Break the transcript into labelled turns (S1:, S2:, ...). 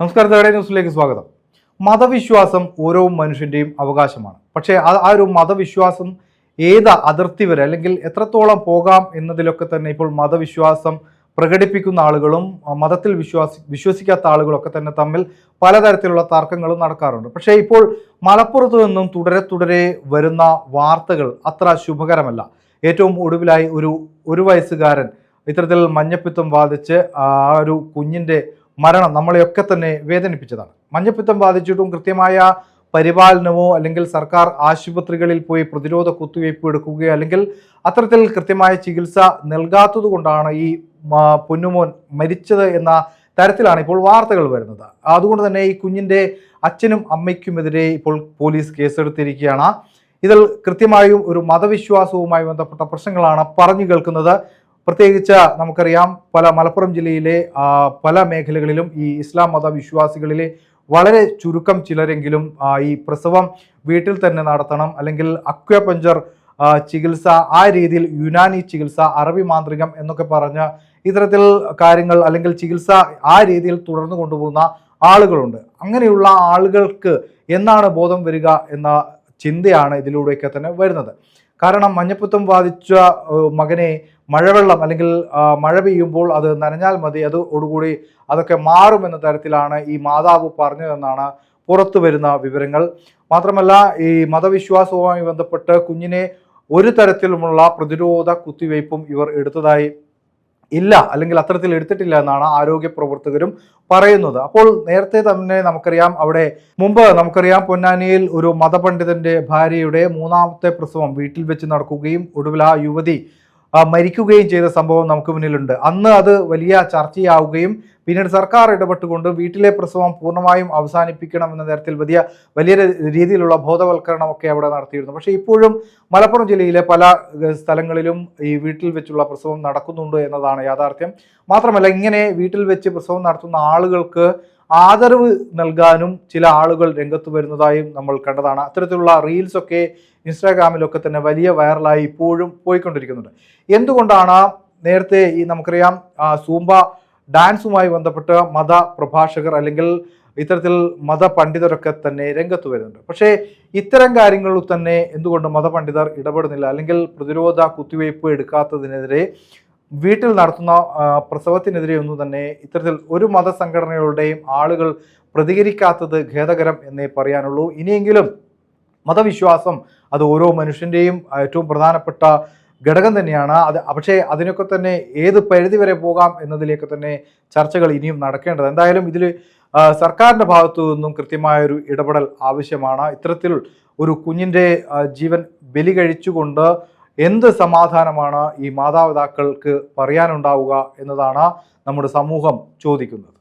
S1: നമസ്കാരം തേടെ ന്യൂസിലേക്ക് സ്വാഗതം. മതവിശ്വാസം ഓരോ മനുഷ്യന്റെയും അവകാശമാണ്. പക്ഷേ ആ ഒരു മതവിശ്വാസം ഏത് അതിർത്തി വരെ അല്ലെങ്കിൽ എത്രത്തോളം പോകാം എന്നതിലൊക്കെ തന്നെ ഇപ്പോൾ മതവിശ്വാസം പ്രകടിപ്പിക്കുന്ന ആളുകളും മതത്തിൽ വിശ്വാസി വിശ്വസിക്കാത്ത ആളുകളൊക്കെ തന്നെ തമ്മിൽ പലതരത്തിലുള്ള തർക്കങ്ങളും നടക്കാറുണ്ട്. പക്ഷേ ഇപ്പോൾ മലപ്പുറത്ത് നിന്നും തുടരെ തുടരെ വരുന്ന വാർത്തകൾ അത്ര ശുഭകരമല്ല. ഏറ്റവും ഒടുവിലായി ഒരു ഒരു വയസ്സുകാരൻ ഇത്തരത്തിൽ മഞ്ഞപ്പിത്തം ബാധിച്ച് ആ ഒരു കുഞ്ഞിന്റെ മരണം നമ്മളെയൊക്കെ തന്നെ വേദനിപ്പിച്ചതാണ്. മഞ്ഞപ്പിത്തം ബാധിച്ചിട്ടും കൃത്യമായ പരിപാലനമോ അല്ലെങ്കിൽ സർക്കാർ ആശുപത്രികളിൽ പോയി പ്രതിരോധ കുത്തിവയ്പ് എടുക്കുകയോ അല്ലെങ്കിൽ അത്തരത്തിൽ കൃത്യമായ ചികിത്സ നൽകാത്തത് കൊണ്ടാണ് ഈ പൊന്നുമോൻ മരിച്ചത് എന്ന തരത്തിലാണ് ഇപ്പോൾ വാർത്തകൾ വരുന്നത്. അതുകൊണ്ട് തന്നെ ഈ കുഞ്ഞിന്റെ അച്ഛനും അമ്മയ്ക്കുമെതിരെ ഇപ്പോൾ പോലീസ് കേസെടുത്തിരിക്കുകയാണ്. ഇതിൽ കൃത്യമായും ഒരു മതവിശ്വാസവുമായി ബന്ധപ്പെട്ട പ്രശ്നങ്ങളാണ് പറഞ്ഞു കേൾക്കുന്നത്. പ്രത്യേകിച്ച് നമുക്കറിയാം പല മലപ്പുറം ജില്ലയിലെ പല മേഖലകളിലും ഈ ഇസ്ലാം മത വിശ്വാസികളിലെ വളരെ ചുരുക്കം ചിലരെങ്കിലും ഈ പ്രസവം വീട്ടിൽ തന്നെ നടത്തണം അല്ലെങ്കിൽ അക്വപഞ്ചർ ചികിത്സ ആ രീതിയിൽ യുനാനി ചികിത്സ അറബി മാന്ത്രികം എന്നൊക്കെ പറഞ്ഞ് ഇത്തരത്തിൽ കാര്യങ്ങൾ അല്ലെങ്കിൽ ചികിത്സ ആ രീതിയിൽ തുടർന്നു കൊണ്ടുപോകുന്ന ആളുകളുണ്ട്. അങ്ങനെയുള്ള ആളുകൾക്ക് എന്നാണ് ബോധം വരിക എന്ന ചിന്തയാണ് ഇതിലൂടെയൊക്കെ തന്നെ വരുന്നത്. കാരണം മഞ്ഞപ്പിത്തം ബാധിച്ച മകനെ മഴവെള്ളം അല്ലെങ്കിൽ മഴ പെയ്യുമ്പോൾ അത് നനഞ്ഞാൽ മതി അതോടുകൂടി അതൊക്കെ മാറുമെന്ന തരത്തിലാണ് ഈ മാതാവ് പറഞ്ഞതെന്നാണ് പുറത്തു വരുന്ന വിവരങ്ങൾ. മാത്രമല്ല ഈ മതവിശ്വാസവുമായി ബന്ധപ്പെട്ട് കുഞ്ഞിനെ ഒരു തരത്തിലുമുള്ള പ്രതിരോധ കുത്തിവയ്പും ഇവർ എടുത്തതായി ഇല്ല അല്ലെങ്കിൽ അത്തരത്തിൽ എടുത്തിട്ടില്ല എന്നാണ് ആരോഗ്യ പ്രവർത്തകരും പറയുന്നത്. അപ്പോൾ നേരത്തെ തന്നെ നമുക്കറിയാം അവിടെ മുമ്പ് നമുക്കറിയാം പൊന്നാനിയിൽ ഒരു മതപണ്ഡിതന്റെ ഭാര്യയുടെ മൂന്നാമത്തെ പ്രസവം വീട്ടിൽ വെച്ച് നടക്കുകയും ഒടുവിൽ ആ യുവതി മരിക്കുകയും ചെയ്ത സംഭവം നമുക്ക് മുന്നിലുണ്ട്. അന്ന് അത് വലിയ ചർച്ചയാവുകയും പിന്നീട് സർക്കാർ ഇടപെട്ടുകൊണ്ട് വീട്ടിലെ പ്രസവം പൂർണമായും അവസാനിപ്പിക്കണം എന്ന തരത്തിൽ വലിയ വലിയ രീതിയിലുള്ള ബോധവൽക്കരണമൊക്കെ അവിടെ നടത്തിയിരുന്നു. പക്ഷേ ഇപ്പോഴും മലപ്പുറം ജില്ലയിലെ പല സ്ഥലങ്ങളിലും ഈ വീട്ടിൽ വെച്ചുള്ള പ്രസവം നടക്കുന്നുണ്ട് എന്നതാണ് യാഥാർത്ഥ്യം. മാത്രമല്ല ഇങ്ങനെ വീട്ടിൽ വെച്ച് പ്രസവം നടത്തുന്ന ആളുകൾക്ക് ആദരവ് നൽകാനും ചില ആളുകൾ രംഗത്ത് വരുന്നതായും നമ്മൾ കണ്ടതാണ്. അത്തരത്തിലുള്ള റീൽസ് ഒക്കെ ഇൻസ്റ്റാഗ്രാമിലൊക്കെ തന്നെ വലിയ വൈറലായി ഇപ്പോഴും പോയിക്കൊണ്ടിരിക്കുന്നുണ്ട്. എന്തുകൊണ്ടാണ് നേരത്തെ ഈ നമുക്കറിയാം സൂമ്പ ഡാൻസുമായി ബന്ധപ്പെട്ട് മത പ്രഭാഷകർ അല്ലെങ്കിൽ ഇത്തരത്തിൽ മതപണ്ഡിതരൊക്കെ തന്നെ രംഗത്ത് വരുന്നുണ്ട്. പക്ഷേ ഇത്തരം കാര്യങ്ങളിൽ തന്നെ എന്തുകൊണ്ട് മതപണ്ഡിതർ ഇടപെടുന്നില്ല? അല്ലെങ്കിൽ പ്രതിരോധ കുത്തിവയ്പ് എടുക്കാത്തതിനെതിരെ വീട്ടിൽ നടത്തുന്ന പ്രസവത്തിനെതിരെയൊന്നും തന്നെ ഇത്തരത്തിൽ ഒരു മതസംഘടനകളുടെയും ആളുകൾ പ്രതികരിക്കാത്തത് ഖേദകരം എന്നേ പറയാനുള്ളൂ. ഇനിയെങ്കിലും മതവിശ്വാസം അത് ഓരോ മനുഷ്യന്റെയും ഏറ്റവും പ്രധാനപ്പെട്ട ഘടകം തന്നെയാണ്. അത് പക്ഷേ അതിനൊക്കെ തന്നെ ഏത് പരിധി വരെ പോകാം എന്നതിലേക്ക് തന്നെ ചർച്ചകൾ ഇനിയും നടക്കേണ്ടത്. എന്തായാലും ഇതിൽ സർക്കാരിന്റെ ഭാഗത്തു നിന്നും കൃത്യമായൊരു ഇടപെടൽ ആവശ്യമാണ്. ഇത്തരത്തിൽ ഒരു കുഞ്ഞിന്റെ ജീവൻ ബലി കഴിച്ചുകൊണ്ട് എന്ത് സമാധാനമാണ് ഈ മാതാപിതാക്കൾക്ക് പറയാനുണ്ടാവുക എന്നതാണ് നമ്മുടെ സമൂഹം ചോദിക്കുന്നത്.